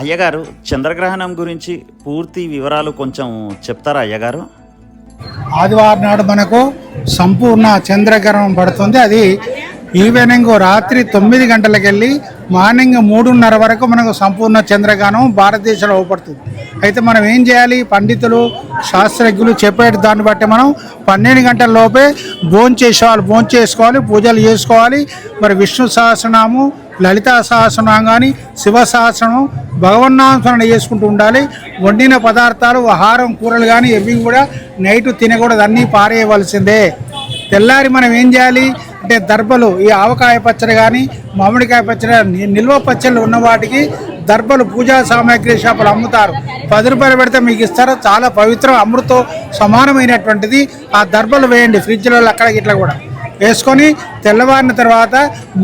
అయ్యగారు చంద్రగ్రహణం గురించి పూర్తి వివరాలు కొంచెం చెప్తారా అయ్యగారు? ఆదివారం నాడు మనకు సంపూర్ణ చంద్రగ్రహణం పడుతుంది. అది ఈవినింగ్ రాత్రి తొమ్మిది గంటలకు వెళ్ళి మార్నింగ్ మూడున్నర వరకు మనకు సంపూర్ణ చంద్రగ్రహణం భారతదేశంలో అవపడుతుంది. అయితే మనం ఏం చేయాలి? పండితులు శాస్త్రజ్ఞులు చెప్పే దాన్ని బట్టి మనం పన్నెండు గంటల లోపే భోంచేసేవాళ్ళు భోంచేసుకోవాలి పూజలు చేసుకోవాలి. మరి విష్ణు సహస్రనామం లలితా సహస్రనామం కానీ శివ సహస్రనామం భగవన్నామస్మరణ చేసుకుంటూ ఉండాలి. వండిన పదార్థాలు ఆహారం కూరలు కానీ ఇవి కూడా నైట్ తినకూడదు. అన్నీ పారేయవలసిందే. తెల్లారి మనం ఏం చేయాలి? అంటే దర్బలు ఈ ఆవకాయ పచ్చడి కానీ మామిడికాయ పచ్చడి నిల్వ పచ్చళ్ళు ఉన్న వాటికి దర్బలు పూజా సామాగ్రి షాపులు అమ్ముతారు. పది రూపాయలు పెడితే మీకు ఇస్తారు. చాలా పవిత్రం అమృతం సమానమైనటువంటిది. ఆ దర్బలు వేయండి ఫ్రిడ్జ్లో అక్కడ ఇట్లా కూడా. వేసుకొని తెల్లవారిన తర్వాత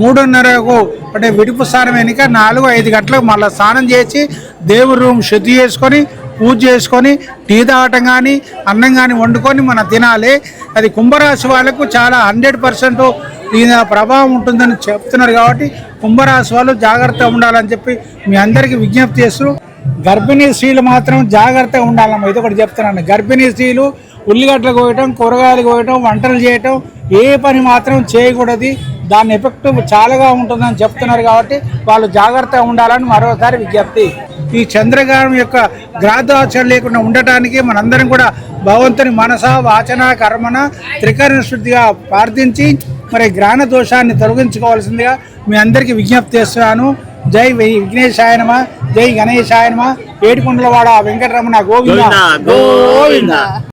మూడున్నరకు అంటే విడుపు స్నానం వెనుక నాలుగు ఐదు గంటలకు మళ్ళీ స్నానం చేసి దేవుడి రూమ్ శుద్ధి చేసుకొని పూజ చేసుకొని టీ తాగటం కానీ అన్నం కానీ వండుకొని మనం తినాలి. అది కుంభరాశి వాళ్ళకు చాలా హండ్రెడ్ పర్సెంట్ దీని ప్రభావం ఉంటుందని చెప్తున్నారు కాబట్టి కుంభరాశి వాళ్ళు జాగ్రత్తగా ఉండాలని చెప్పి మీ అందరికీ విజ్ఞప్తి చేస్తూ గర్భిణీ స్త్రీలు మాత్రం జాగ్రత్తగా ఉండాలమ్మా. ఇది ఒకటి చెప్తున్నాను. గర్భిణీ స్త్రీలు ఉల్లిగడ్డలు కోయటం కూరగాయలు కోయటం వంటలు చేయటం ఏ పని మాత్రం చేయకూడదు. దాని ఎఫెక్ట్ చాలాగా ఉంటుందని చెప్తున్నారు కాబట్టి వాళ్ళు జాగ్రత్తగా ఉండాలని మరోసారి విజ్ఞప్తి. ఈ చంద్రగ్రహణం యొక్క గ్రాధాచరణ లేకుండా ఉండటానికి మనందరం కూడా భగవంతుని మనస వాచన కర్మన త్రికరణ శుద్ధిగా ప్రార్థించి మరి గ్రహణ దోషాన్ని తొలగించుకోవాల్సిందిగా మీ అందరికీ విజ్ఞప్తి చేస్తున్నాను. జై విఘ్నేశాయనమ జై గణేశాయనమ ఏడుకొండలవాడ వెంకటరమణ గోవింద గోవింద.